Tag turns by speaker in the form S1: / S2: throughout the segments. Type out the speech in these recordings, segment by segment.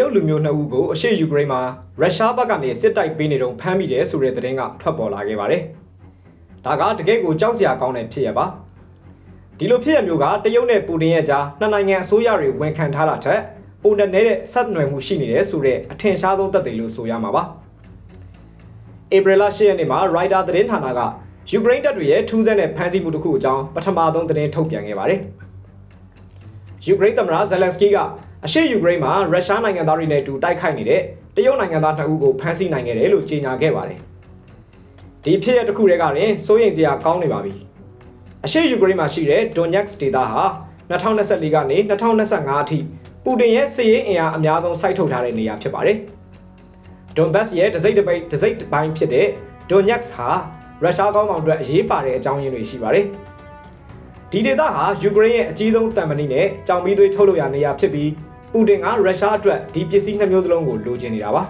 S1: ရုတ်လူမျိုးနှစ်ဦးကိုအရှေ့ယူကရိန်းမှာရုရှားဘက်ကနေစစ်တိုက်ပေးနေတုန်းဖမ်းမိတယ်ဆိုတဲ့သတင်းကထွက်ပေါ်လာခဲ့ပါတယ်။ဒါကတကယ့်ကိုကြောက်စရာကောင်းတဲ့ဖြစ်ရပါ။ဒီလိုဖြစ်ရမျိုးကတရုတ်နဲ့ပူတင်ရဲ့ကြားနှစ်နိုင်ငံအစိုးရတွေဝန်ခံထားတာထက်ပုံနဲ့နေတဲ့ဆက်နွယ်မှုရှိနေတယ်ဆိုတဲ့အထင်ရှားဆုံးသက်သေလို့ဆိုရမှာပါ။ဧပြီလ10ရက်နေ့မှာ Reuters သတင်းဌာနကယူကရိန်းတပ်တွေရဲ့ထူးဆန်းတဲ့ဖမ်းဆီးမှုတစ်ခုအကြောင်းပထမဆုံးသတင်းထုတ်ပြန်ခဲ့ပါတယ်။ယူကရိန်းသမ္မတဇယ်လန်စကီက အရှေ့ယူကရိန်းမှာရုရှားနိုင်ငံသားတွေနဲ့အတူတိုက်ခိုက်နေတဲ့တရုတ်နိုင်ငံသားနှစ်ဦးကိုဖမ်းဆီးနိုင်ခဲ့တယ်လို့ကြေညာခဲ့ပါတယ်။ဒီဖြစ်ရပ်တစ်ခုတည်းကရင်စိုးရိမ်စရာကောင်းနေပါပြီ။အရှေ့ယူကရိန်းမှာရှိတဲ့ Donetsk ဒေသဟာ2024ကနေ2025အထိပူတင်ရဲ့စစ်ရေးအင်အားအများဆုံးစိုက်ထုတ်ထားတဲ့နေရာဖြစ်ပါတယ်။ Donbass ရဲ့ဒစိမ့်တစ်ပိတ်ဒစိမ့်တစ်ပိုင်းဖြစ်တဲ့ Donetsk ဟာရုရှားကောင်းဆောင်အတွက်အရေးပါတဲ့အကြောင်းရင်းတွေရှိပါတယ်။ဒီဒေသဟာယူကရိန်းရဲ့အကြီးဆုံးတံမဏိနဲ့ကြောင်မီးသွေးထုတ်လုပ်ရာနေရာဖြစ်ပြီး ပူတင်ကရုရှားအတွက်ဒီပစ္စည်းနှစ်မျိုးစလုံးကိုလိုချင်နေတာပါ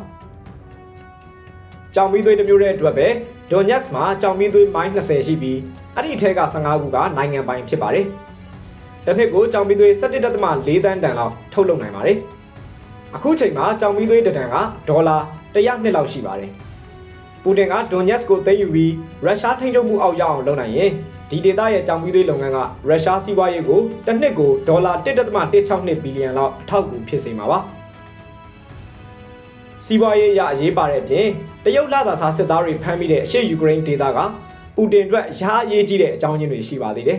S1: ။ကြောင်မီးသွေးတစ်မျိုးတဲ့အတွက်ပဲဒွန်ညက်စ်မှာကြောင်မီးသွေးမိုင်း20ရှိပြီးအဲ့ဒီအထက်က15ခုကနိုင်ငံပိုင်ဖြစ်ပါတယ်။တစ်နှစ်ကိုကြောင်မီးသွေး17.4တန်းတန်လောက်ထုတ်လုပ်နိုင်ပါတယ်။အခုချိန်မှာကြောင်မီးသွေးတန်ကဒေါ်လာ100နှစ်လောက်ရှိပါတယ်။ပူတင်ကဒွန်ညက်စ်ကိုသိမ်းယူပြီးရုရှားထိန်းချုပ်မှုအောက်ရောက်အောင်လုပ်နိုင်ရင် ဒီဒေသရဲ့ကြောင်ပြီးသွေးလုပ်ငန်းကရုရှားစီးပွားရေးကိုတစ်နှစ်ကိုဒေါ်လာ1.162ဘီလီယံလောက်အထောက်အကူဖြစ်စေမှာပါစီးပွားရေးအရအရေးပါတဲ့အပြင်တရုတ်လာသာစားစစ်သားတွေဖမ်းမိတဲ့အရှေ့ယူကရိန်းဒေသကပူတင်အတွက်ရာအရေးကြီးတဲ့အကြောင်းရင်းတွေရှိပါသေးတယ်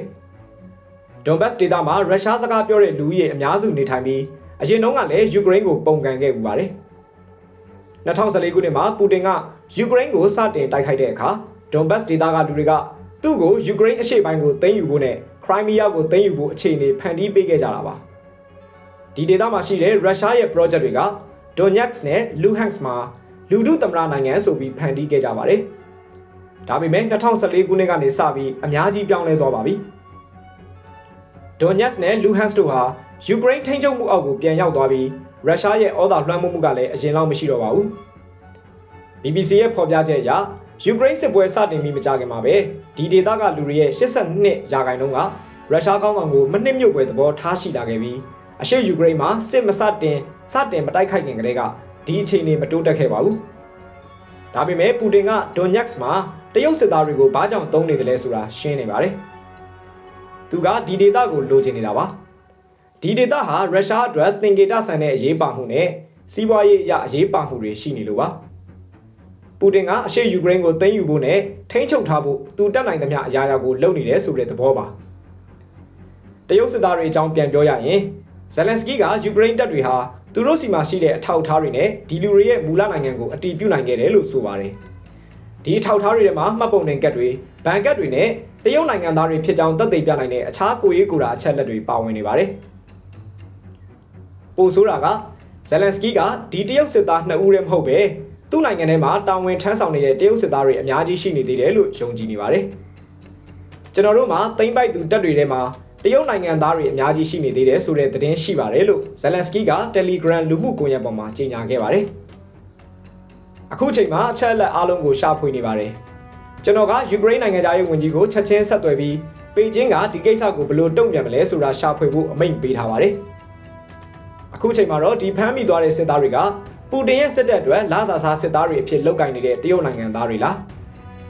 S1: ဒွန်ဘတ်ဒေသမှာရုရှားစကားပြောတဲ့လူကြီးအများစုနေထိုင်ပြီးအရင်တုန်းကလည်းယူကရိန်းကိုပုံကန်ခဲ့ပူပါတယ်2014ခုနှစ်မှာပူတင်ကယူကရိန်းကိုစတင်တိုက်ခိုက်တဲ့အခါဒွန်ဘတ်ဒေသကလူတွေက သူ့ကိုယူကရိန်းအရှေ့ပိုင်းကိုသိမ်းယူဖို့နဲ့ခရိုင်းမီးယားကိုသိမ်းယူဖို့အခြေအနေဖန်တီးပေးခဲ့ကြတာပါဒီဒေသမှာရှိတဲ့ရုရှားရဲ့ project တွေက Donetsk နဲ့ Luhansk မှာလူထုသမ္မတနိုင်ငံဆိုပြီးဖန်တီးခဲ့ကြပါတယ်ဒါပေမဲ့2014ခုနှစ်ကနေစပြီးအများကြီးပြောင်းလဲသွားပါပြီ Donetsk နဲ့ Luhansk တို့ဟာယူကရိန်းထိန်းချုပ်မှုအောက်ကိုပြန်ရောက်သွားပြီးရုရှားရဲ့ဩဇာလွှမ်းမိုးမှုကလည်းအရင်လောက်မရှိတော့ပါဘူး BBC ရဲ့ဖော်ပြချက်အရ ယူကရိန်းစစ်ပွဲစတင်ပြီးမကြခင်မှာပဲဒီဒေသကလူတွေရဲ့82ရာခိုင်နှုန်းကရုရှားကောင်းဆောင်ကိုမနှစ်မြုပ်ပွဲသဘောထားရှိလာခဲ့ပြီးအရှေ့ယူကရိန်းမှာစစ်မစတင်စတင်မတိုက်ခိုက်ခင်ကတည်းကဒီအခြေအနေမတိုးတက်ခဲ့ပါဘူး။ဒါပေမဲ့ပူတင်ကဒွန်ညက်စ်မှာတရုတ်စစ်သားတွေကိုဘာကြောင့်တုံးနေတယ်လဲဆိုတာရှင်းနေပါတယ်။သူကဒီဒေသကိုလိုချင်နေတာပါ။ဒီဒေသဟာရုရှားအတွက်သင်္ကေတဆန်တဲ့အရေးပါမှုနဲ့စီးပွားရေးအရအရေးပါမှုတွေရှိနေလို့ပါ။ ပူတင်ကအရှေ့ယူကရိန်းကိုသိမ်းယူဖို့နဲ့ထိန်းချုပ်ထားဖို့သူတက်နိုင်သမျှအရာရာကိုလုပ်နေတယ်ဆိုတဲ့သဘောပါတရုတ်စစ်သားတွေအကြောင်းပြန်ပြောရရင်ဇယ်လန်စကီကယူကရိန်းတပ်တွေဟာသူတို့စီမှာရှိတဲ့အထောက်အထားတွေနဲ့ဒီလူတွေရဲ့မူလနိုင်ငံကိုအတည်ပြုနိုင်ခဲ့တယ်လို့ဆိုပါတယ်ဒီအထောက်အထားတွေထဲမှာမှတ်ပုံတင်ကတ်တွေဘဏ်ကတ်တွေနဲ့တရုတ်နိုင်ငံသားတွေဖြစ်ကြောင်းသက်သေပြနိုင်တဲ့အခြားကိုရေးကိုရာအချက်လက်တွေပါဝင်နေပါတယ်ပိုဆိုးတာကဇယ်လန်စကီကဒီတရုတ်စစ်သားနှစ်ဦးတည်းမဟုတ်ပဲ သူ့နိုင်ငံထဲမှာတာဝန်ထမ်းဆောင်နေတဲ့တရုတ်စစ်သားတွေအများကြီးရှိနေသေးတယ်လို့ယုံကြည်နေပါတယ်။ကျွန်တော်တို့မှာသိမ့်ပိုက်သူတပ်တွေထဲမှာတရုတ်နိုင်ငံသားတွေအများကြီးရှိနေသေးတယ်ဆိုတဲ့သတင်းရှိပါတယ်လို့ဇယ်လန်စကီက Telegram လူမှုကွန်ရက်ပေါ်မှာကြေညာခဲ့ပါတယ်။အခုချိန်မှာအချက်အလက်အားလုံးကိုရှာဖွေနေပါတယ်။ကျွန်တော်ကယူကရိန်းနိုင်ငံသားရေးဝန်ကြီးကိုချက်ချင်းဆက်သွယ်ပြီးပေကျင်းကဒီကိစ္စကိုဘယ်လိုတုံ့ပြန်မလဲဆိုတာရှာဖွေဖို့အမိန့်ပေးထားပါတယ်။အခုချိန်မှာတော့ဒီဖမ်းမိသွားတဲ့စစ်သားတွေက ပူတင်ရဲ့စစ်တပ်အတွက်လာသာစားစစ်သားတွေအဖြစ်လုတ်ကင်နေတဲ့တရုတ်နိုင်ငံသားတွေလား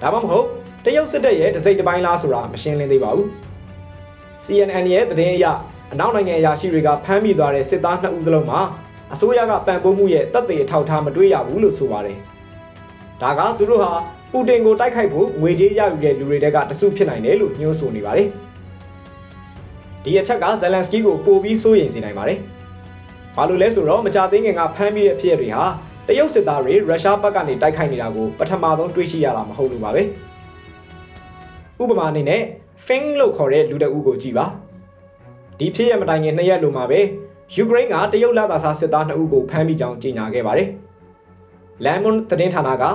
S1: ဒါမှမဟုတ်တရုတ်စစ်တပ်ရဲ့ဒစိမ့်တစ်ပိုင်းလားဆိုတာမရှင်းလင်းသေးပါဘူး CNN ရဲ့သတင်းအရအနောက်နိုင်ငံအရာရှိတွေကဖမ်းမိသွားတဲ့စစ်သားနှစ်ဦးစလုံးမှာအစိုးရကပံ့ပိုးမှုရဲ့တပ်တွေအထောက်ထားမတွေ့ရဘူးလို့ဆိုပါတယ်ဒါကသူတို့ဟာပူတင်ကိုတိုက်ခိုက်ဖို့ငွေကြေးရယူတဲ့လူတွေတဲကတစုဖြစ်နိုင်တယ်လို့ညွှန်းဆိုနေပါတယ်ဒီအချက်ကဇယ်လန်စကီကိုပိုပြီးစိုးရိမ်စေနိုင်ပါတယ်။ ဘာလို့လဲဆိုတော့မကြသေးခင်ကဖမ်းပြီးတဲ့ဖြစ်တွေဟာတရုတ်စစ်သားတွေရုရှားဘက်ကနေတိုက်ခိုက်နေတာကိုပထမဆုံးတွေ့ရှိရတာမဟုတ်လို့ပါပဲ။ဥပမာအနေနဲ့ Fing လို့ခေါ်တဲ့လူတအုပ်ကိုကြည့်ပါ။ဒီဖြစ်ရမတိုင်ခင်နှစ်ရက်လိုမှာပဲယူကရိန်းကတရုတ်လက်သာစားစစ်သားနှစ်ဦးကိုဖမ်းမိကြောင်းကြေညာခဲ့ပါတယ်။ Lemon သတင်းဌာနက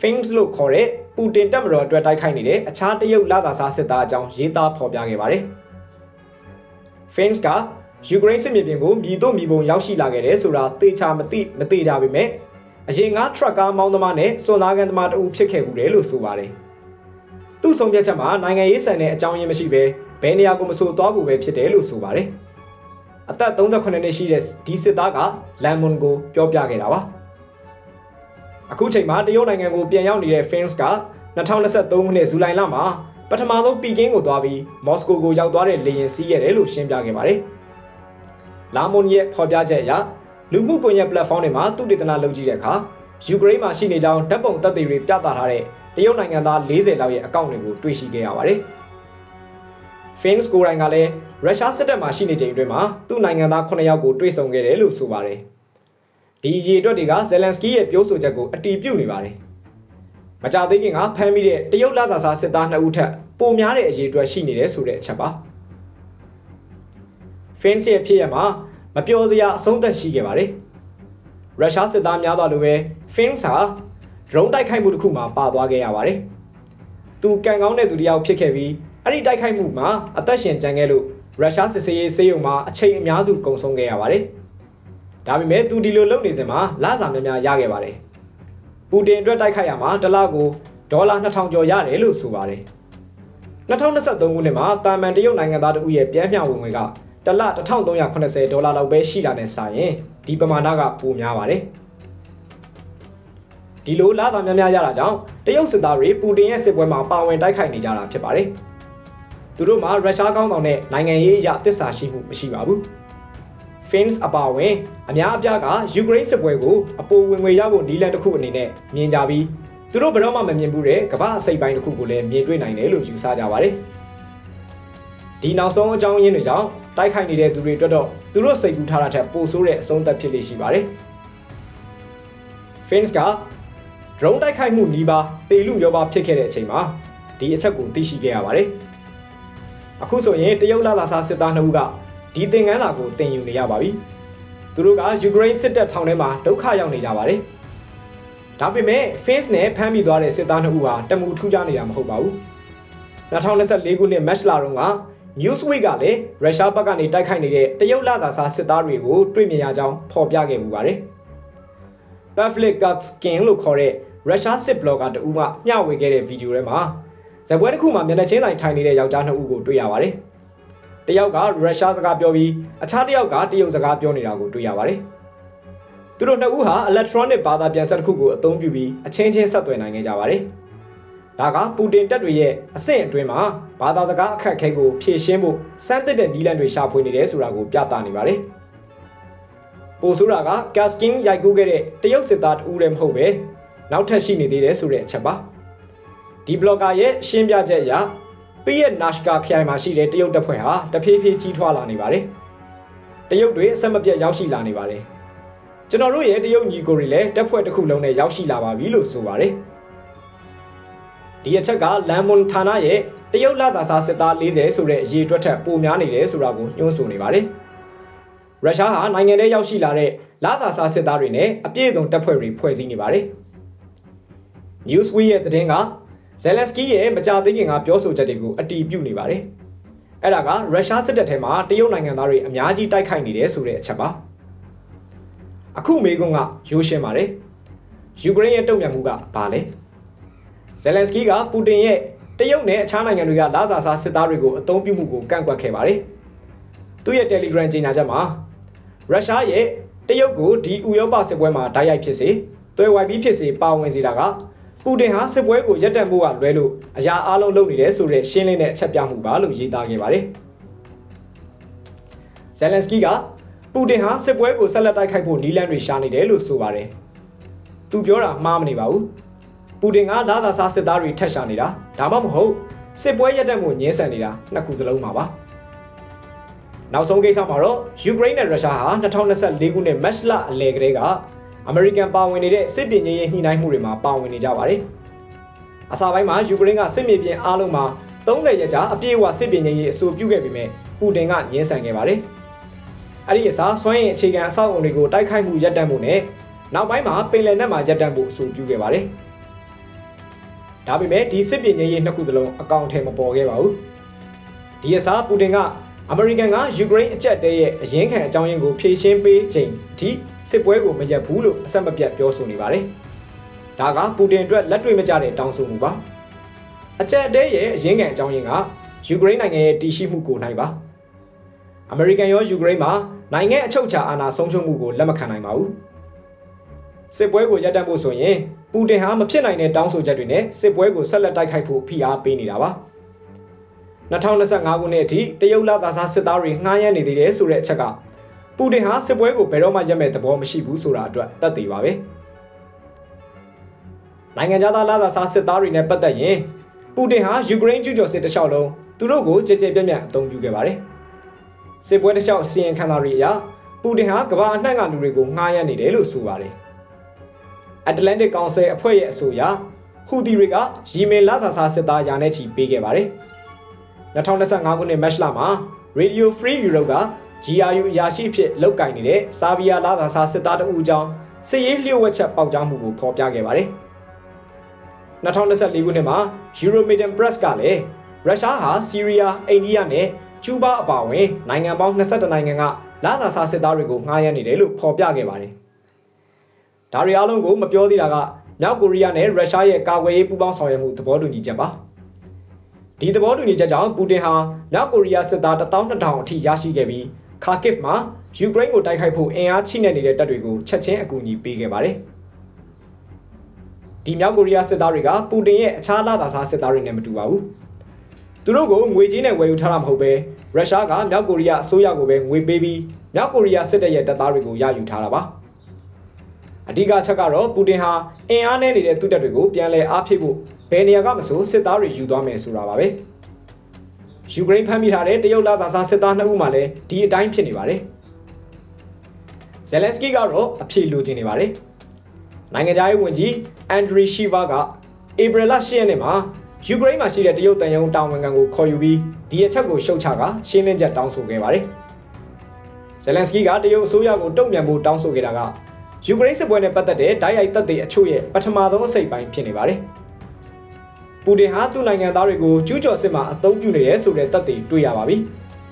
S1: Fings လို့ခေါ်တဲ့ပူတင်တပ်မတော်အတွက်တိုက်ခိုက်နေတဲ့အခြားတရုတ်လက်သာစားစစ်သားအကြောင်းရေးသားဖော်ပြခဲ့ပါတယ်။ Fings က ယူကရိန်းစစ်မြေပြင်ကိုမြည်တို့မြည်ပုံရောက်ရှိလာခဲ့တယ်ဆိုတာသေချာမသိမသိကြပေမဲ့အရင်ကထရက်ကားမောင်းသမားနဲ့စွန်သားကန်သမားတအုပ်ဖြစ်ခဲ့မှုတယ်လို့ဆိုပါတယ်။သူ့ဆုံးဖြတ်ချက်မှာနိုင်ငံရေးဆန်တဲ့အကြောင်းရင်းမရှိဘဲဘယ်နေရာကိုမဆိုသွားဖို့ပဲဖြစ်တယ်လို့ဆိုပါတယ်။အသက်38နှစ်ရှိတဲ့ဒီစစ်သားကလန်မွန်ကိုပြောပြခဲ့တာပါအခုချိန်မှာတရုတ်နိုင်ငံကိုပြန်ရောက်နေတဲ့ Fins က2023ခုနှစ်ဇူလိုင်လမှာပထမဆုံးပီကင်းကိုသွားပြီးမော်စကိုကိုရောက်သွားတဲ့လေယာဉ်စီးရတယ်လို့ရှင်းပြခဲ့ပါတယ် လာမွန်ရဲ့ဖော်ပြချက်အရလူမှုကွန်ရက် platform တွေမှာသူတေသနာလုပ်ကြည့်တဲ့အခါယူကရိန်းမှာရှိနေကြောင်းဓာတ်ပုံသက်သေတွေပြသထားတဲ့တရုတ်နိုင်ငံသား40လောက်ရဲ့အကောင့်တွေကိုတွေ့ရှိခဲ့ရပါတယ်။ Fins ကိုယ်တိုင်ကလည်းရုရှားစစ်တပ်မှာရှိနေချိန်အတွင်းမှာသူ့နိုင်ငံသား9ယောက်ကိုတွေ့ဆုံခဲ့တယ်လို့ဆိုပါတယ်။ဒီအရေးအတွက်တွေကဇယ်လန်စကီရဲ့ပြောဆိုချက်ကိုအတီးပြုတ်နေပါတယ်။မကြသေးခင်ကဖမ်းမိတဲ့တရုတ်လာသာစားစစ်သား2ဦးထက်ပိုများတဲ့အရေးအတွက်ရှိနေတယ်ဆိုတဲ့အချက်ပါ။ Fins ရဲ့ဖြစ်ရမှာမပြောစရာအဆုံးသက်ရှိခဲ့ပါတယ်။ရုရှားစစ်သားများစွာလိုပဲ Fins ဟာ drone တိုက်ခိုက်မှုတစ်ခုမှာပါသွားခဲ့ရပါတယ်။သူကန်ကောင်းတဲ့သူတစ်ယောက်ဖြစ်ခဲ့ပြီးအဲ့ဒီတိုက်ခိုက်မှုမှာအသက်ရှင်ကျန်ခဲ့လို့ရုရှားစစ်စေးရေးစေးရုံမှာအချိန်အများစုကုန်ဆုံးခဲ့ရပါတယ်။ဒါပေမဲ့သူဒီလိုလုပ်နေစဉ်မှာလစာများများရခဲ့ပါတယ်။ပူတင်အတွက်တိုက်ခိုက်ရမှာတစ်လကိုဒေါ်လာ2000ကျော်ရတယ်လို့ဆိုပါတယ်။2023ခုနှစ်မှာတာမန်တရုတ်နိုင်ငံသားတဦးရဲ့ပြန်မျှဝင်ငွေက တစ်လ1380ဒေါ်လာလောက်ပဲရှိတာနဲ့စာရင်ဒီပမာဏကပိုများပါတယ်။ဒီလိုလာတာများများရတာကြောင့်တရုတ်စစ်သားတွေပူတင်ရဲ့စစ်ပွဲမှာပါဝင်တိုက်ခိုက်နေကြတာဖြစ်ပါတယ်။သူတို့မှာရုရှားကောင်းဆောင်တဲ့နိုင်ငံရေးအရသစ္စာရှိမှုမရှိပါဘူး။ Fins အပါအဝင်အများအပြားကယူကရိန်းစစ်ပွဲကိုအပိုဝင်ငွေရဖို့နီးလန်တစ်ခုအနေနဲ့မြင်ကြပြီးသူတို့ဘယ်တော့မှမမြင်ဘူးတဲ့ကမ္ဘာအစိပ်ပိုင်းတစ်ခုကိုလည်းမြင်တွေ့နိုင်တယ်လို့ယူဆကြပါတယ်။ ဒီနောက်ဆုံးအကြောင်းရင်းတွေကြောင့်တိုက်ခိုက်နေတဲ့သူတွေအတွက်တော့သူတို့စိတ်ကူးထားတာထက်ပိုဆိုးတဲ့အဆုံးသက်ဖြစ်လိမ့်ရှိပါတယ်။ Fins က drone တိုက်ခိုက်မှုနီးပါးတေလူမျိုးပါဖြစ်ခဲ့တဲ့အချိန်မှာဒီအချက်ကိုသိရှိခဲ့ရပါတယ်။အခုဆိုရင်တရုတ်လာလာစားစစ်သားနှစ်ဦးကဒီသင်္ကန်းစာကိုတင်ယူနေရပါပြီ။သူတို့ကယူကရိန်းစစ်တပ်ထောင်ထဲမှာဒုက္ခရောက်နေကြပါတယ်။ဒါပေမဲ့ Fins နဲ့ဖမ်းမိသွားတဲ့စစ်သားနှစ်ဦးဟာတမူထူးခြားနေတာမဟုတ်ပါဘူး။2024ခုနှစ် match လာတုန်းက Newsweek ကလည်းရုရှားဘက်ကနေတိုက်ခိုက်နေတဲ့တရုတ်လာသာစားစစ်သားတွေကိုတွေ့မြင်ရကြောင်းဖော်ပြခဲ့မှုပါတယ်။ Pavlik Gatskin လို့ခေါ်တဲ့ရုရှားစစ်ဘလော့ဂါတဦးမှမျှဝေခဲ့တဲ့ဗီဒီယိုထဲမှာဇပွဲတစ်ခုမှာမျက်နှာချင်းဆိုင်ထိုင်နေတဲ့ယောက်ျားနှစ်ဦးကိုတွေ့ရပါတယ်။တယောက်ကရုရှားစကားပြောပြီးအခြားတစ်ယောက်ကတရုတ်စကားပြောနေတာကိုတွေ့ရပါတယ်။သူတို့နှစ်ဦးဟာ electronic ဘာသာပြန်ဆက်တစ်ခုကိုအသုံးပြုပြီးအချင်းချင်းဆက်သွယ်နိုင်ခဲ့ကြပါတယ်။ ဒါကပူတင်တပ်တွေရဲ့အဆင့်အတွင်းမှာဘာသာစကားအခက်အခဲကိုဖြေရှင်းဖို့စမ်းသစ်တဲ့နည်းလမ်းတွေရှာဖွေနေတယ်ဆိုတာကိုပြသနေပါတယ်။ပိုဆိုးတာက Gaskin ရိုက်ကူးခဲ့တဲ့တရုတ်စစ်သားတဦးတည်းမဟုတ်ပဲနောက်ထပ်ရှိနေသေးတယ်ဆိုတဲ့အချက်ပါဒီ blogger ရဲ့ရှင်းပြချက်အရပိယက်နာရှကာခရိုင်မှာရှိတဲ့တရုတ်တပ်ဖွဲ့ဟာတဖြည်းဖြည်းကြီးထွားလာနေပါတယ်တရုတ်တွေအဆက်မပြတ်ရောက်ရှိလာနေပါတယ်ကျွန်တော်တို့ရဲ့တရုတ်ညီကိုတွေလည်းတပ်ဖွဲ့တစ်ခုလုံးနဲ့ရောက်ရှိလာပါပြီလို့ဆိုပါတယ် ဒီအချက်ကလန်မွန်ဌာနရဲ့တရုတ်လာသာစားစစ်သား40ဆိုတဲ့အရေးအတွက်ထက်ပိုများနေတယ်ဆိုတာကိုညွှန်းဆိုနေပါတယ်ရုရှားဟာနိုင်ငံထဲရောက်ရှိလာတဲ့လာသာစားစစ်သားတွေနဲ့အပြည့်အစုံတပ်ဖွဲ့တွေဖွဲ့စည်းနေပါတယ်။ Newsweek ရဲ့သတင်းကဇယ်လန်စကီရဲ့မကြာသေးခင်ကပြောဆိုချက်တွေကိုအတီးပြုတ်နေပါတယ်။အဲ့ဒါကရုရှားစစ်တပ်ထဲမှာတရုတ်နိုင်ငံသားတွေအများကြီးတိုက်ခိုက်နေတယ်ဆိုတဲ့အချက်ပါ။အခုမေကွန်းကရိုးရှင်းပါတယ်။ယူကရိန်းရဲ့တုံ့ပြန်မှုကဘာလဲ။ ဇယ်လန်စကီကပူတင်ရဲ့တရုတ်နဲ့အခြားနိုင်ငံတွေကလာသာစားစစ်သားတွေကိုအသုံးပြုမှုကိုကန့်ကွက်ခဲ့ပါတယ်။သူ့ရဲ့ Telegram ကြေညာချက်မှာရုရှားရဲ့တရုတ်ကိုဒီဥရောပစစ်ပွဲမှာဓာတ်ရိုက်ဖြစ်စေတွဲဝိုက်ပြီးဖြစ်စေပါဝင်စေတာကပူတင်ဟာစစ်ပွဲကိုရပ်တန့်ဖို့ကလွဲလို့အရာအလုံးလုပ်နေတယ်ဆိုတဲ့ရှင်းလင်းတဲ့အချက်ပြမှုပါလို့ရေးသားခဲ့ပါတယ်။ဇယ်လန်စကီကပူတင်ဟာစစ်ပွဲကိုဆက်လက်တိုက်ခိုက်ဖို့နီးလန်းတွေရှာနေတယ်လို့ဆိုပါတယ်။သူပြောတာမှားမနေပါဘူး။ ပူတင်ကလာသာစားစစ်သားတွေထက်ရှာနေတာဒါမှမဟုတ်စစ်ပွဲရပ်တန့်ဖို့ညှင်းဆန်နေတာနှစ်ခုစလုံးပါပါ။နောက်ဆုံးကိစ္စမှာတော့ယူကရိန်းနဲ့ရုရှားဟာ2024ခုနှစ်မတ်လအလယ်ကလေးကအမေရိကန်ပါဝင်နေတဲ့စစ်ပင်ကြီးရဲ့ညှိနှိုင်းမှုတွေမှာပါဝင်နေကြပါတယ်။အစပိုင်းမှာယူကရိန်းကစစ်မြေပြင်အားလုံးမှာ30ရက်ကြာအပြည့်အဝစစ်ပင်ကြီးရဲ့အဆိုပြုခဲ့ပေမဲ့ပူတင်ကညှင်းဆန်ခဲ့ပါတယ်။အဲ့ဒီအစားစွမ်းရည်အခြေခံအဆောက်အုံတွေကိုတိုက်ခိုက်မှုရပ်တန့်မှုနဲ့နောက်ပိုင်းမှာပင်လယ်နက်မှာရပ်တန့်ဖို့အဆိုပြုခဲ့ပါတယ်။ ဒါပေမဲ့ဒီစစ်ပင်ကြီးရဲ့နှစ်ခုစလုံးအကောင့်ထဲမပေါ်ခဲ့ပါဘူး။ဒီအစားပူတင်ကအမေရိကန်ကယူကရိန်းအကြက်တဲရဲ့အရင်းခံအကြောင်းရင်းကိုဖြေရှင်းပေးချိန်အထိစစ်ပွဲကိုမရပ်ဘူးလို့အဆက်မပြတ်ပြောဆိုနေပါတယ်။ဒါကပူတင်အတွက်လက်တွေ့မကျတဲ့တောင်းဆိုမှုပါ။အကြက်တဲရဲ့အရင်းခံအကြောင်းရင်းကယူကရိန်းနိုင်ငံရဲ့တည်ရှိမှုကိုနိုင်ပါ။အမေရိကန်ရောယူကရိန်းမှာနိုင်ငံအချုပ်အခြာအာဏာဆုံးရှုံးမှုကိုလက်မခံနိုင်ပါဘူး စစ်ပွဲကိုရပ်တန့်ဖို့ဆိုရင်ပူတင်ဟာမဖြစ်နိုင်တဲ့တောင်းဆိုချက်တွေနဲ့စစ်ပွဲကိုဆက်လက်တိုက်ခိုက်ဖို့ဖိအားပေးနေတာပါ2025ခုနှစ်အထိတရုတ်လာသာစားစစ်သားတွေငှားရမ်းနေသေးတယ်ဆိုတဲ့အချက်ကပူတင်ဟာစစ်ပွဲကိုဘယ်တော့မှရပ်မဲ့သဘောမရှိဘူးဆိုတာအတွက်သက်သေပါပဲနိုင်ငံခြားသားလာသာစားစစ်သားတွေနဲ့ပတ်သက်ရင်ပူတင်ဟာယူကရိန်းကျူးကျော်စစ်တစ်လျှောက်လုံးသူတို့ကိုကြည်ကြဲပြန့်ပြန့်အသုံးပြုခဲ့ပါတယ်စစ်ပွဲတစ်လျှောက်စီရင်ခံတာတွေအရပူတင်ဟာကမ္ဘာအနှံ့ကလူတွေကိုငှားရမ်းနေတယ်လို့ဆိုပါတယ် Atlantic Council အဖွဲ့ရဲ့အဆိုအရဟူသီတွေကရီမင်လာသာစားစစ်သားယာနဲ့ချီပေးခဲ့ပါတယ်2025ခုနှစ်မတ်လမှာ Radio Free Europe က GRU အရာရှိဖြစ်လောက်ကင်နေတဲ့ဆာဗီယာလာသာစားစစ်သားတအူကြောင့်စစ်ရေးလျှို့ဝှက်ချက်ပေါက်ကြားမှုကိုဖော်ပြခဲ့ပါတယ်2024ခုနှစ်မှာ Euromaidan Press ကလည်းရုရှားဟာဆီးရီးယားအိန္ဒိယနဲ့ကျူးဘားအပါအဝင်နိုင်ငံပေါင်း22နိုင်ငံကလာသာစားစစ်သားတွေကိုငှားရမ်းနေတယ်လို့ဖော်ပြခဲ့ပါတယ်။ ဒါတွေအားလုံးကိုမပြောသေးတာကမြောက်ကိုရီးယားနဲ့ရုရှားရဲ့ကာကွယ်ရေးပူးပေါင်းဆောင်ရွက်မှုသဘောတူညီချက်ပါ။ဒီသဘောတူညီချက်ကြောင့်ပူတင်ဟာမြောက်ကိုရီးယားစစ်သား12000အထိရရှိခဲ့ပြီးခါကစ်မှာယူကရိန်းကိုတိုက်ခိုက်ဖို့အင်အားချိနဲ့နေတဲ့တပ်တွေကိုချက်ချင်းအကူအညီပေးခဲ့ပါတယ်။ဒီမြောက်ကိုရီးယားစစ်သားတွေကပူတင်ရဲ့အခြားလာသာစားစစ်သားတွေနဲ့မတူပါဘူး။သူတို့ကိုငွေကြေးနဲ့ဝယ်ယူထားတာမဟုတ်ပဲရုရှားကမြောက်ကိုရီးယားအစိုးရကိုပဲငွေပေးပြီးမြောက်ကိုရီးယားစစ်တပ်ရဲ့တပ်သားတွေကိုရယူထားတာပါ။ အဓိကအချက်ကတော့ပူတင်ဟာအင်အားနဲ့နေတဲ့သူတပ်တွေကိုပြန်လည်အားဖြည့်ဖို့ဘယ်နေရာကမဆိုစစ်သားတွေယူသွားမယ်ဆိုတာပါပဲ။ယူကရိန်းဖမ်းမိထားတဲ့တရုတ်လာသာစားစစ်သားနှစ်ဦးမှလည်းဒီအတိုင်းဖြစ်နေပါတယ်။ဇယ်လန်စကီကတော့အဖြေလိုချင်နေပါတယ်။နိုင်ငံခြားရေးဝန်ကြီးအန်ဒရီရှီဗာကဧပြီလ10ရက်နေ့မှာယူကရိန်းမှာရှိတဲ့တရုတ်တန်ယုံတာဝန်ခံကိုခေါ်ယူပြီးဒီအချက်ကိုရှုတ်ချကရှင်းလင်းချက်တောင်းဆိုခဲ့ပါတယ်။ဇယ်လန်စကီကတရုတ်အစိုးရကိုတုံ့ပြန်ဖို့တောင်းဆိုခဲ့တာက ယူကရိန်းစစ်ပွဲနဲ့ပတ်သက်တဲ့ဓာတ်ရိုက်သက်သေအချို့ရဲ့ပထမဆုံးအစိတ်ပိုင်းဖြစ်နေပါတယ်။ပူတင်ဟာသူ့နိုင်ငံသားတွေကိုကျူးကျော်စစ်မှာအသုံးပြုနေတယ်ဆိုတဲ့သက်သေတွေ့ရပါပြီ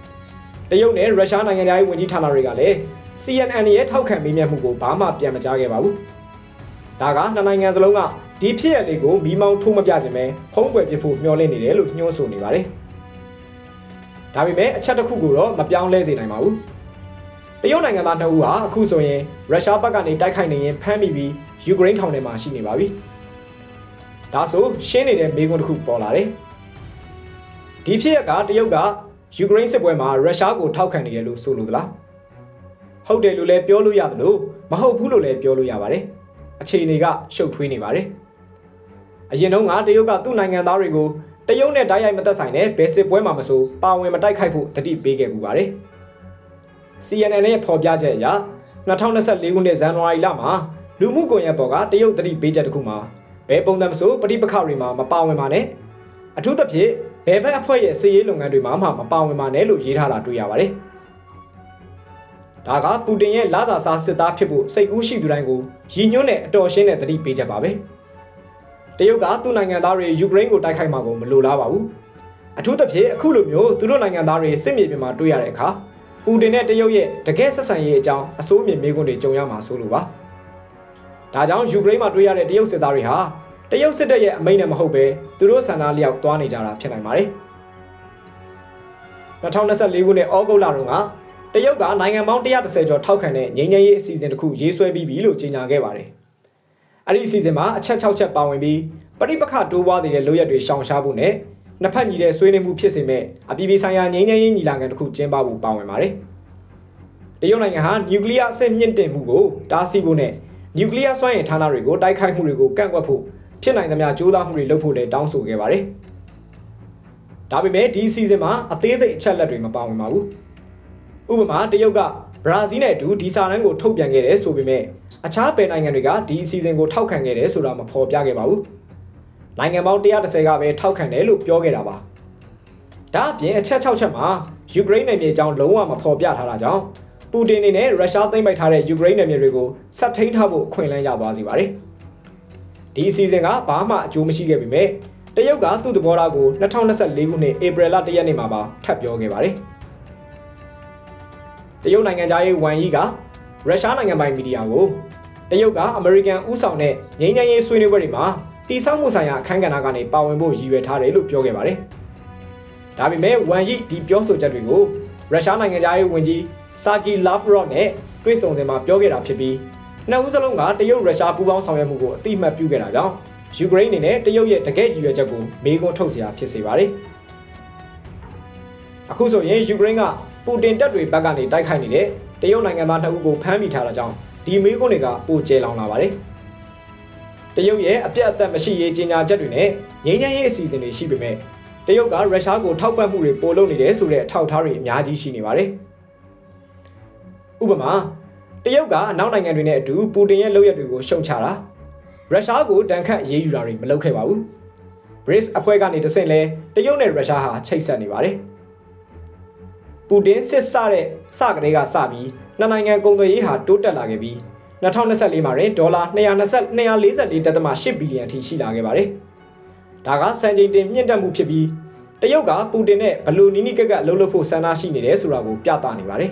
S1: ။တရုတ်နဲ့ရုရှားနိုင်ငံသားရေးဝန်ကြီးဌာနတွေကလည်း CNN ရဲ့ထောက်ခံမေးမြန်းမှုကိုဘာမှပြန်မကြားခဲ့ပါဘူး။ဒါကနှစ်နိုင်ငံစလုံးကဒီဖြစ်ရလေးကိုမီးမောင်းထိုးမပြခြင်းပဲဖုံးကွယ်ပစ်ဖို့မျှော်လင့်နေတယ်လို့ညွှန်းဆိုနေပါတယ်။ဒါပေမဲ့အချက်တစ်ခုကိုတော့မပြောင်းလဲစေနိုင်ပါဘူး။ တရုတ်နိုင်ငံသားနှစ်ဦးဟာအခုဆိုရင်ရုရှားဘက်ကနေတိုက်ခိုက်နေရင်ဖမ်းမိပြီးယူကရိန်းထောင်ထဲမှာရှိနေပါပြီ။ဒါဆိုရှင်းနေတဲ့မေးခွန်းတစ်ခုပေါ်လာတယ်။ဒီဖြစ်ရကတရုတ်ကယူကရိန်းစစ်ပွဲမှာရုရှားကိုထောက်ခံနေတယ်လို့ဆိုလိုသလား။ဟုတ်တယ်လို့လည်းပြောလို့ရတယ်လို့မဟုတ်ဘူးလို့လည်းပြောလို့ရပါတယ်။အခြေအနေကရှုပ်ထွေးနေပါတယ်။အရင်တုန်းကတရုတ်ကသူ့နိုင်ငံသားတွေကိုတရုတ်နဲ့တိုက်ရိုက်မသက်ဆိုင်တဲ့ဘယ်စစ်ပွဲမှာမဆိုပါဝင်မတိုက်ခိုက်ဖို့တတိပေးခဲ့ပူပါတယ်။ CNN ရဲ့ဖော်ပြချက်အရ2024ခုနှစ်ဇန်နဝါရီလမှာလူမှုကွန်ရက်ပေါ်ကတရုတ်တတိပေးချက်တစ်ခုမှာဘယ်ပုံစံမဆိုပဋိပက္ခတွေမှာမပါဝင်ပါနဲ့အထူးသဖြင့်ဘယ်ဘက်အဖွဲ့ရဲ့စစ်ရေးလုပ်ငန်းတွေမှာမှမပါဝင်ပါနဲ့လို့ရေးထားတာတွေ့ရပါတယ်။ဒါကပူတင်ရဲ့လာသာစားစစ်သားဖြစ်ဖို့စိတ်ကူးရှိသူတိုင်းကိုရည်ညွှန်းတဲ့အတော်ရှင်းတဲ့တတိပေးချက်ပါပဲ။တရုတ်ကသူ့နိုင်ငံသားတွေယူကရိန်းကိုတိုက်ခိုက်မှာကိုမလိုလားပါဘူးအထူးသဖြင့်အခုလိုမျိုးသူတို့နိုင်ငံသားတွေစစ်မြေပြင်မှာတွေ့ရတဲ့အခါ ပူတင်နဲ့တရုတ်ရဲ့တကယ်ဆက်ဆံရေးအကြောင်းအစိုးမြင်မေးခွန်းတွေကြုံရမှာဆိုလိုပါဒါကြောင့်ယူကရိန်းမှာတွေ့ရတဲ့တရုတ်စစ်သားတွေဟာတရုတ်စစ်တပ်ရဲ့အမိန့်နဲ့မဟုတ်ပဲသူတို့ဆန္ဒလျောက်သွားနေကြတာဖြစ်နိုင်ပါတယ်2024ခုနှစ်ဩဂုတ်လတုန်းကတရုတ်ကနိုင်ငံပေါင်း130ကျော်ထောက်ခံတဲ့ငြိမ်းချမ်းရေးအစီအစဉ်တစ်ခုရေးဆွဲပြီးပြီလို့ကြေညာခဲ့ပါတယ်။အဲ့ဒီအစီအစဉ်မှာအချက်6ချက်ပါဝင်ပြီးပရိပခတိုးပွားနေတဲ့လုပ်ရက်တွေရှောင်ရှားဖို့နဲ့ နှစ်ဖက်ညီတဲ့ဆွေးနွေးမှုဖြစ်စေမဲ့အပြည်ပြည်ဆိုင်ရာငြိမ်းချမ်းရေးညီလာခံတစ်ခုကျင်းပဖို့ပါဝင်ပါတယ်။တရုတ်နိုင်ငံဟာနျူကလ িয়ার အဆင့်မြင့်တင်မှုကိုတားဆီးဖို့နဲ့နျူကလ িয়ার စွမ်းအင်ဌာနတွေကိုတိုက်ခိုက်မှုတွေကိုကန့်ကွက်ဖို့ဖြစ်နိုင်သမျှကြိုးစားမှုတွေလုပ်ဖို့လည်းတောင်းဆိုခဲ့ပါတယ်။ဒါပေမဲ့ဒီအစီအစဉ်မှာအသေးစိတ်အချက်လက်တွေမပါဝင်ပါဘူး။ဥပမာတရုတ်ကဘရာဇီးနဲ့အတူဒီစာတမ်းကိုထုတ်ပြန်ခဲ့တယ်ဆိုပေမဲ့အခြားပယ်နိုင်ငံတွေကဒီအစီအစဉ်ကိုထောက်ခံခဲ့တယ်ဆိုတာမဖော်ပြခဲ့ပါဘူး။ နိုင်ငံပေါင်း130ကပဲထောက်ခံတယ်လို့ပြောခဲ့တာပါ။ဒါအပြင်အချက်6ချက်မှာယူကရိန်းနယ်မြေအကြောင်းလုံးဝမဖော်ပြထားတာကြောင့်ပူတင်အနေနဲ့ရုရှားသိမ်းပိုက်ထားတဲ့ယူကရိန်းနယ်မြေတွေကိုဆက်ထိန်းထားဖို့အခွင့်အလမ်းရသွားစေပါတယ်။ဒီအစီအစဉ်ကဘာမှအကျိုးမရှိခဲ့ပေမဲ့တရုတ်ကသူ့သဘောထားကို2024ခုနှစ်ဧပြီလ1ရက်နေ့မှာပါထပ်ပြောခဲ့ပါတယ်။တရုတ်နိုင်ငံသားရေးဝန်ကြီးကရုရှားနိုင်ငံပိုင်မီဒီယာကိုတရုတ်ကအမေရိကန်ဥဆောင်တဲ့ငြိမ်းချမ်းရေးဆွေးနွေးပွဲတွေမှာ တိစောက်မှုဆိုင်ရာအခမ်းကဏ္ဍကနေပါဝင်ဖို့ရည်ရွယ်ထားတယ်လို့ပြောခဲ့ပါတယ်။ဒါပေမဲ့ဝန်ကြီးဒီပြောဆိုချက်တွေကိုရုရှားနိုင်ငံသားရေးဝန်ကြီးစာကီလာဖရော့နဲ့တွေ့ဆုံစဉ်မှာပြောခဲ့တာဖြစ်ပြီးနှစ်ဦးစလုံးကတရုတ်ရုရှားပူးပေါင်းဆောင်ရွက်မှုကိုအတိအမှတ်ပြုခဲ့တာကြောင့်ယူကရိန်းအနေနဲ့တရုတ်ရဲ့တကယ့်ရည်ရွယ်ချက်ကိုမေးခွန်းထုတ်စရာဖြစ်စေပါတယ်။အခုဆိုရင်ယူကရိန်းကပူတင်တပ်တွေဘက်ကနေတိုက်ခိုက်နေတဲ့တရုတ်နိုင်ငံသားနှစ်ဦးကိုဖမ်းမိထားတာကြောင့်ဒီမေးခွန်းတွေကပိုကျဲလောင်လာပါတယ်။ တရုတ်ရဲ့အပြတ်အသတ်မရှိရေးကြီးညာချက်တွေနဲ့ငြိမ်းချမ်းရေးအစီအစဉ်တွေရှိပေမဲ့တရုတ်ကရုရှားကိုထောက်ပံ့မှုတွေပိုလုပ်နေတယ်ဆိုတဲ့အထောက်အထားတွေအများကြီးရှိနေပါတယ်။ဥပမာတရုတ်ကအနောက်နိုင်ငံတွေနဲ့အတူပူတင်ရဲ့လုပ်ရက်တွေကိုရှုံချတာရုရှားကိုတန်ခတ်အရေးယူတာတွေမလုပ်ခဲ့ပါဘူး။ BRICS အဖွဲ့ကနေတဆင့်လဲတရုတ်နဲ့ရုရှားဟာချိတ်ဆက်နေပါတယ်။ပူတင်စစ်စတဲ့စကလေးကစပြီးနှစ်နိုင်ငံကုန်သွယ်ရေးဟာတိုးတက်လာခဲ့ပြီး 2024မှာရင်ဒေါ်လာ244.8ဘီလီယံထိရှိလာခဲ့ပါတယ်။ဒါကစံချိန်တင်မြင့်တက်မှုဖြစ်ပြီးတရုတ်ကပူတင်နဲ့ဘလူနီနီကက်ကက်လှုပ်လှုပ်ဖို့ဆန္ဒရှိနေတယ်ဆိုတာကိုပြသနေပါတယ်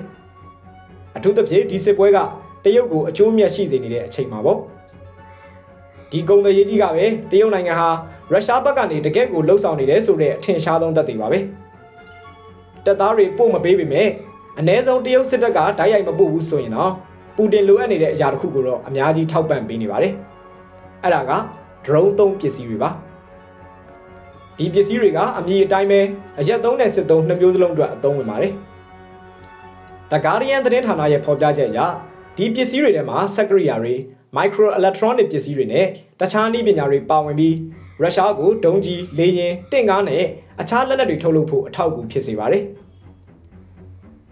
S1: ။အထူးသဖြင့်ဒီစစ်ပွဲကတရုတ်ကိုအကျိုးမြတ်ရှိစေနေတဲ့အချိန်မှာပေါ့။ဒီကုန်သွယ်ရေးကြီးကပဲတရုတ်နိုင်ငံဟာရုရှားဘက်ကနေတကယ့်ကိုလှုပ်ဆောင်နေတယ်ဆိုတဲ့အထင်ရှားဆုံးသက်သေပါပဲ။တပ်သားတွေပို့မပေးပေမဲ့အ ਨੇ ဆုံးတရုတ်စစ်တပ်ကဓာတ်ရိုက်မပို့ဘူးဆိုရင်တော့ ပူတင်လိုအပ်နေတဲ့အရာတစ်ခုကိုတော့အများကြီးထောက်ပံ့ပေးနေပါတယ်။အဲ့ဒါက drone သုံးပစ္စည်းတွေပါ။ဒီပစ္စည်းတွေကအမည်အတိုင်းပဲအရက်သုံးနဲ့စစ်သုံးနှစ်မျိုးစလုံးအတွက်အသုံးဝင်ပါတယ်။ The Guardian သတင်းဌာနရဲ့ဖော်ပြချက်အရဒီပစ္စည်းတွေထဲမှာစက်ကရိယာတွေ micro electronic ပစ္စည်းတွေနဲ့တခြားနည်းပညာတွေပါဝင်ပြီးရုရှားကိုဒုံးကျည်လေယာဉ်တင့်ကားနဲ့အခြားလက်နက်တွေထုတ်လုပ်ဖို့အထောက်အကူဖြစ်စေပါတယ်။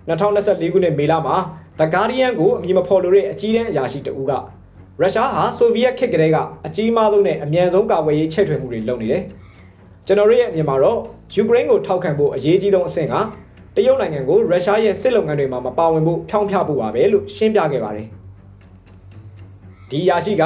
S1: 2024ခုနှစ်မေလမှာ The Guardian ကိုအမည်မဖော်လိုတဲ့အကြီးတန်းအရာရှိတဦးကရုရှားဟာဆိုဗီယက်ခေတ်ကတည်းကအကြီးမားဆုံးနဲ့အမြန်ဆုံးကာကွယ်ရေးချဲ့ထွင်မှုတွေလုပ်နေတယ်။ကျွန်တော်တို့ရဲ့အမြင်မှာတော့ယူကရိန်းကိုထောက်ခံဖို့အရေးကြီးဆုံးအဆင့်ကတရုတ်နိုင်ငံကိုရုရှားရဲ့စစ်လုပ်ငန်းတွေမှာမပါဝင်ဖို့ဖြောင်းဖျဖို့ပါပဲလို့ရှင်းပြခဲ့ပါတယ်။ဒီအရာရှိက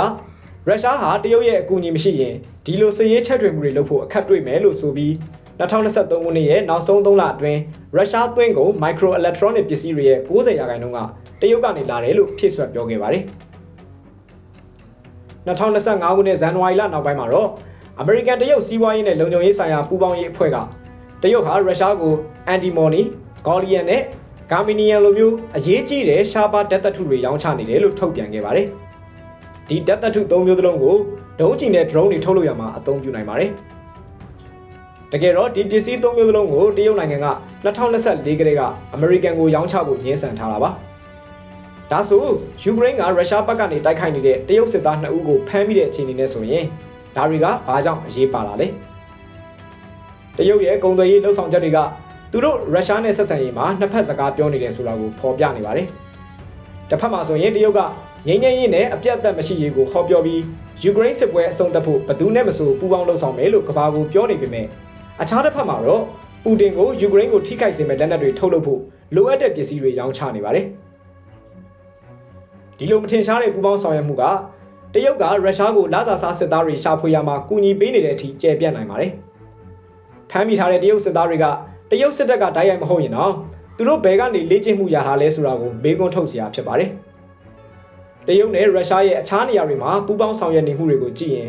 S1: ရုရှားဟာတရုတ်ရဲ့အကူအညီမရှိရင်ဒီလိုစစ်ရေးချဲ့ထွင်မှုတွေလုပ်ဖို့အခက်တွေ့မယ်လို့ဆိုပြီး 2023ခုနှစ်ရဲ့နောက်ဆုံး3လအတွင်းရုရှားသွင်းကုန် micro electronic ပစ္စည်းတွေရဲ့90ရာခိုင်နှုန်းကတရုတ်ကနေလာတယ်လို့ဖြည့်ဆွတ်ပြောခဲ့ပါတယ်။2025ခုနှစ်ဇန်နဝါရီလနောက်ပိုင်းမှာတော့အမေရိကန်တရုတ်စီးပွားရေးနဲ့လုံခြုံရေးဆိုင်ရာပူးပေါင်းရေးအဖွဲ့ကတရုတ်ဟာရုရှားကို antimony, gallium နဲ့ germanium လိုမျိုးအရေးကြီးတဲ့ရှားပါဓာတ်သတ္ထုတွေရောင်းချနေတယ်လို့ထုတ်ပြန်ခဲ့ပါတယ်။ဒီဓာတ်သတ္ထု၃မျိုးသလုံးကိုဒုံးကျည်နဲ့ drone တွေထုတ်လုပ်ရမှာအသုံးပြုနိုင်ပါတယ်။ တကယ်တော့ဒီပစ္စည်း၃မျိုးစလုံးကိုတရုတ်နိုင်ငံက2024ကလေးကအမေရိကန်ကိုရောင်းချဖို့ညှင်းဆန်ထားတာပါ။ဒါဆိုယူကရိန်းကရုရှားဘက်ကနေတိုက်ခိုက်နေတဲ့တရုတ်စစ်သား2ဦးကိုဖမ်းမိတဲ့အခြေအနေနဲ့ဆိုရင်ဒါတွေကဘာကြောင့်အရေးပါလာလဲ။တရုတ်ရဲ့ကုန်သွယ်ရေးလှုပ်ဆောင်ချက်တွေကသူတို့ရုရှားနဲ့ဆက်ဆံရေးမှာနှစ်ဖက်စကားပြောနေတယ်ဆိုတာကိုဖော်ပြနေပါတယ်။တစ်ဖက်မှာဆိုရင်တရုတ်ကငြိမ်းချမ်းရေးနဲ့အပြတ်အသတ်မရှိရေးကိုဟောပြောပြီးယူကရိန်းစစ်ပွဲအဆုံးသတ်ဖို့ဘယ်သူနဲ့မဆိုပူးပေါင်းလှုပ်ဆောင်မယ်လို့ကဘာကိုပြောနေပေမဲ့ အခြားတစ်ဖက်မှာတော့ပူတင်ကိုယူကရိန်းကိုထိခိုက်စေမဲ့လက်နက်တွေထုတ်လုပ်ဖို့လိုအပ်တဲ့ပစ္စည်းတွေရောင်းချနေပါတယ်။ဒီလိုမထင်ရှားတဲ့ပူပေါင်းဆောင်ရွက်မှုကတရုတ်ကရုရှားကိုလာသာစားစစ်သားတွေရှာဖွေရမှာကူညီပေးနေတဲ့အထိကျယ်ပြန့်နိုင်ပါတယ်။ဖမ်းမိထားတဲ့တရုတ်စစ်သားတွေကတရုတ်စစ်တပ်ကတိုက်ရိုက်မဟုတ်ရင်တော့သူတို့ဘယ်ကနေလေ့ကျင့်မှုရထားလဲဆိုတာကိုမေးခွန်းထုတ်စရာဖြစ်ပါတယ်။တရုတ်နဲ့ရုရှားရဲ့အခြားနေရာတွေမှာပူးပေါင်းဆောင်ရွက်နေမှုတွေကိုကြည့်ရင်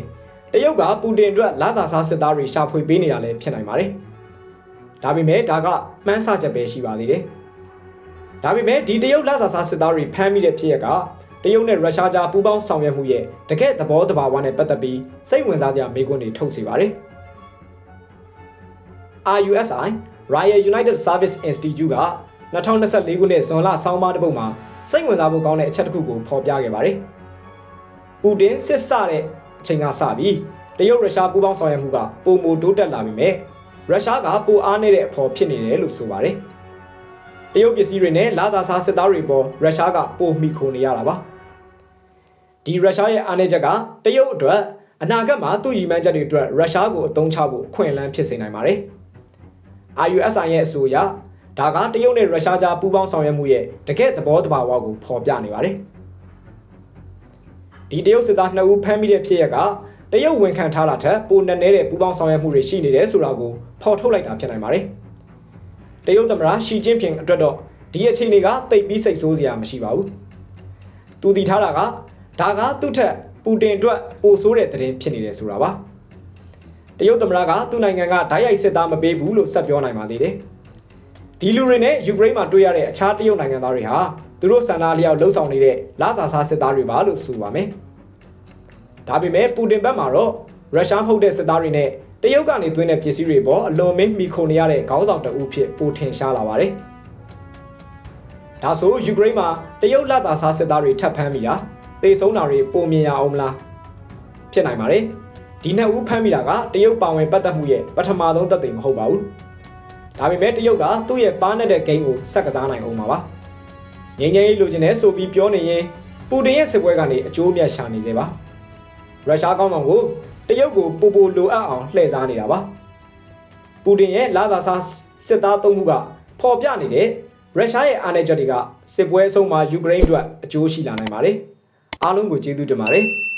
S1: တရုတ်ကပူတင်အတွက်လာသာစားစစ်သားတွေရှာဖွေပေးနေတာလည်းဖြစ်နိုင်ပါတယ်။ဒါပေမဲ့ဒါကမှန်းဆချက်ပဲရှိပါသေးတယ်။ဒါပေမဲ့ဒီတရုတ်လာသာစားစစ်သားတွေဖမ်းမိတဲ့ဖြစ်ရက်ကတရုတ်နဲ့ရုရှားကြားပူးပေါင်းဆောင်ရွက်မှုရဲ့တကယ့်သဘောတဘာဝနဲ့ပတ်သက်ပြီးစိတ်ဝင်စားစရာမေးခွန်းတွေထုတ်စေပါတယ်။ RUSI Royal United Service Institute က2024ခုနှစ်ဇွန်လဆောင်းပါးတစ်ပုဒ်မှာစိတ်ဝင်စားဖို့ကောင်းတဲ့အချက်တစ်ခုကိုဖော်ပြခဲ့ပါတယ်။ပူတင်စစ်စတဲ့အ ချိန်ကစပြီးတရုတ်ရုရှားပူးပေါင်းဆောင်ရွက်မှုကပုံမတိုးတက်လာပြီမဲ့ရုရှားကပိုအားနေတဲ့အဖို့ဖြစ်နေတယ်လို့ဆိုပါတယ်။တရုတ်ပစ္စည်းတွေနဲ့လာသာစားစစ်သားတွေပေါ်ရုရှားကပိုမိခိုနေရတာပါ။ဒီရုရှားရဲ့အားနည်းချက်ကတရုတ်အတွက်အနာဂတ်မှာသူ့ရည်မှန်းချက်တွေအတွက်ရုရှားကိုအသုံးချဖို့အခွင့်အလမ်းဖြစ်စေနိုင်ပါတယ်။ RUSI ရဲ့အဆိုအရဒါကတရုတ်နဲ့ရုရှားကြားပူးပေါင်းဆောင်ရွက်မှုရဲ့တကယ့်သဘောတဘာဝကိုဖော်ပြနေပါတယ်။ ဒီတရုတ်စစ်သား2ဦးဖမ်းမိတဲ့ဖြစ်ရက်ကတရုတ်ဝန်ခံထားတာထက်ပိုနက်နဲတဲ့ပူးပေါင်းဆောင်ရွက်မှုတွေရှိနေတယ်ဆိုတာကိုဖော်ထုတ်လိုက်တာဖြစ်နိုင်ပါတယ်။တရုတ်သမ္မတရှီကျင်းဖျင်အတွက်တော့ဒီအခြေအနေကတိတ်ပြီးစိတ်ဆိုးစရာမရှိပါဘူး။သူတည်ထားတာကဒါကသူ့ထက်ပူတင်အတွက်ပိုဆိုးတဲ့သတင်းဖြစ်နေတယ်ဆိုတာပါ။တရုတ်သမ္မတကသူ့နိုင်ငံကဓာတ်ရိုက်စစ်သားမပေးဘူးလို့ဆက်ပြောနိုင်ပါသေးတယ်။ဒီဒီလူတွေနဲ့ယူကရိန်းမှာတွေ့ရတဲ့အခြားတရုတ်နိုင်ငံသားတွေဟာ သူတို့ဆန္ဒအလျောက်လှုပ်ဆောင်နေတဲ့လာသာစားစစ်သားတွေပါလို့ဆိုပါမယ်။ဒါပေမဲ့ပူတင်ဘက်မှာတော့ရုရှားမဟုတ်တဲ့စစ်သားတွေနဲ့တရုတ်ကနေသွင်းတဲ့ပစ္စည်းတွေပေါ်အလွန်မင်းမိခုန်နေရတဲ့ခေါင်းဆောင်တအုပ်ဖြစ်ပိုထင်ရှားလာပါတယ်။ဒါဆိုယူကရိန်းမှာတရုတ်လာသာစားစစ်သားတွေထပ်ဖမ်းမိတာတေဆုံးတာတွေပုံမြင်ရအောင်မလားဖြစ်နိုင်ပါတယ်။ဒီနှစ်ဦးဖမ်းမိတာကတရုတ်ပါဝင်ပတ်သက်မှုရဲ့ပထမဆုံးသက်သေမဟုတ်ပါဘူး။ဒါပေမဲ့တရုတ်ကသူ့ရဲ့ပါနဲ့တဲ့ဂိမ်းကိုဆက်ကစားနိုင်အောင်ပါပါ။ ငြိမ်းချမ်းရေးလိုချင်တဲ့ဆိုပြီးပြောနေရင်ပူတင်ရဲ့စစ်ပွဲကနေအကျိုးမြတ်ရှာနေသေးပါ။ရုရှားကောင်းဆောင်ကိုတရုတ်ကိုပိုပိုလိုအပ်အောင်လှည့်စားနေတာပါ။ပူတင်ရဲ့လာသာစားစစ်သားသုံးခုကပေါ်ပြနေတဲ့ရုရှားရဲ့အာဏာချက်တွေကစစ်ပွဲအဆုံးမှာယူကရိန်းအတွက်အကျိုးရှိလာနိုင်ပါတယ်။အားလုံးကိုကျေးဇူးတင်ပါတယ်။